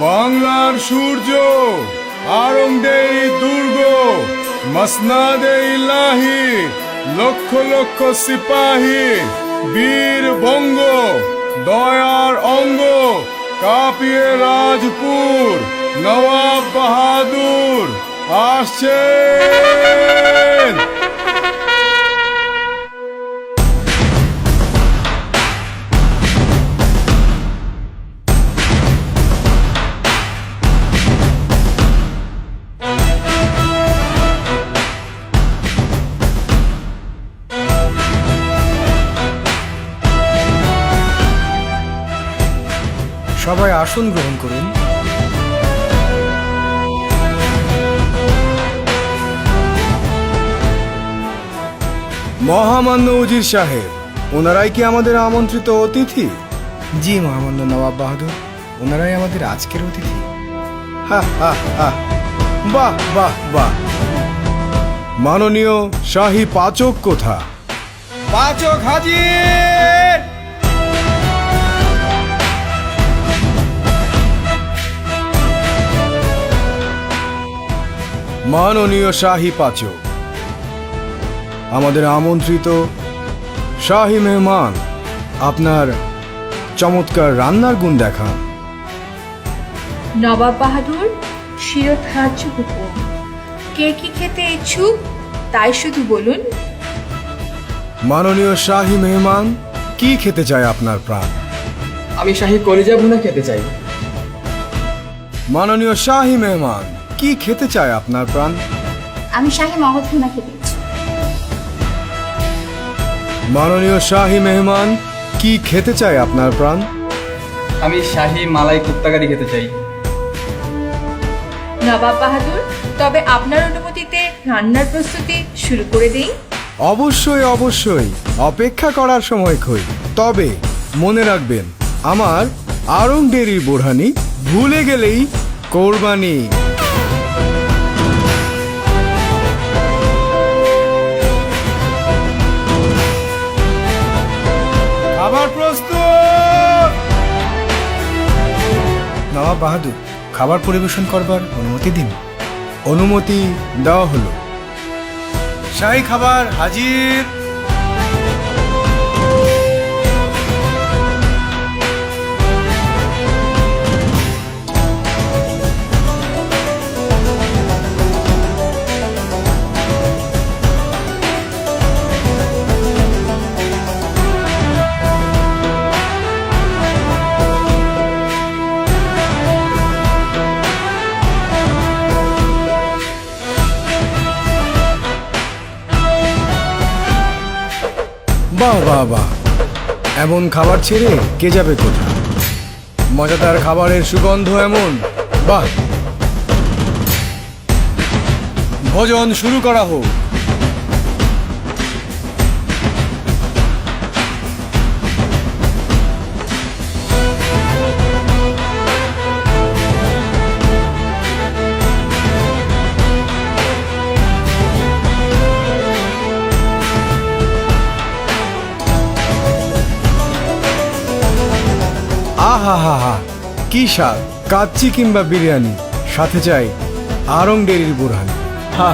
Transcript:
বাংলার সূর্য আরংদেই দুর্গ, মসনাদে ইলাহি, লক্ষ লক্ষ সিপাহী, বীর বঙ্গ, দয়ার অঙ্গ, কাঁপিয়ে রাজপুর, নবাব বাহাদুর আসছেন সবাই আসন গ্রহণ করুন। মহামান্য উজির সাহেব ওনারাই কি আমাদের আমন্ত্রিত অতিথি? জি মহামান্য নবাব বাহাদুর ওনারাই আমাদের আজকের অতিথি। হা, হা, হা। বাহ বাহ বাহ। মাননীয় শাহী পাচক কোথা? পাচক হাজির! মাননীয় শাহী পাচক। আমাদের আমন্ত্রিত শাহী মেহমান আপনার চমৎকার রান্নার গুণ দেখান। নবাব বাহাদুর শিরোধার্য হুকুম। কে কি খেতে ইচ্ছুক তাই শুধু বলুন। মাননীয় শাহী মেহমান কি খেতে চায় আপনার প্রাণ? আমি শাহী কলিজা ভুনা খেতে চাই। মাননীয় শাহী মেহমান কি খেতে চায় আপনার প্রাণ? আমি শাহী মগজ ভুনা খেতে মাননীয় শাহী মেহমান কি খেতে চায় আপনার প্রাণ? আমি শাহী মালাই কুপ্তাকারি খেতে চাই। নবাব বাহাদুর তবে আপনার অনুমতিতে রান্নার প্রস্তুতি শুরু করে দিই। অবশ্যই অবশ্যই। অপেক্ষা করার সময় কই তবে মনে রাখবেন আমার আরং ডেরির বোরহানি ভুলে গেলেই কোরবানি। খাবার প্রস্তুত! নবাব বাহাদুর খাবার পরিবেশন করবার অনুমতি দিন। অনুমতি দেওয়া হলো। শাহী খাবার হাজির! বাহ বাহ বাহ। এমন খাবার ছেড়ে কে যাবে কোথা মজাদার খাবারের সুগন্ধ এমন। বাহ। ভোজন শুরু করা হোক। আহা হা হা। কি স্বাদ? কাচ্চি কিংবা বিরিয়ানি। সাথে চাই আরং ডেরির বুড়ানি হা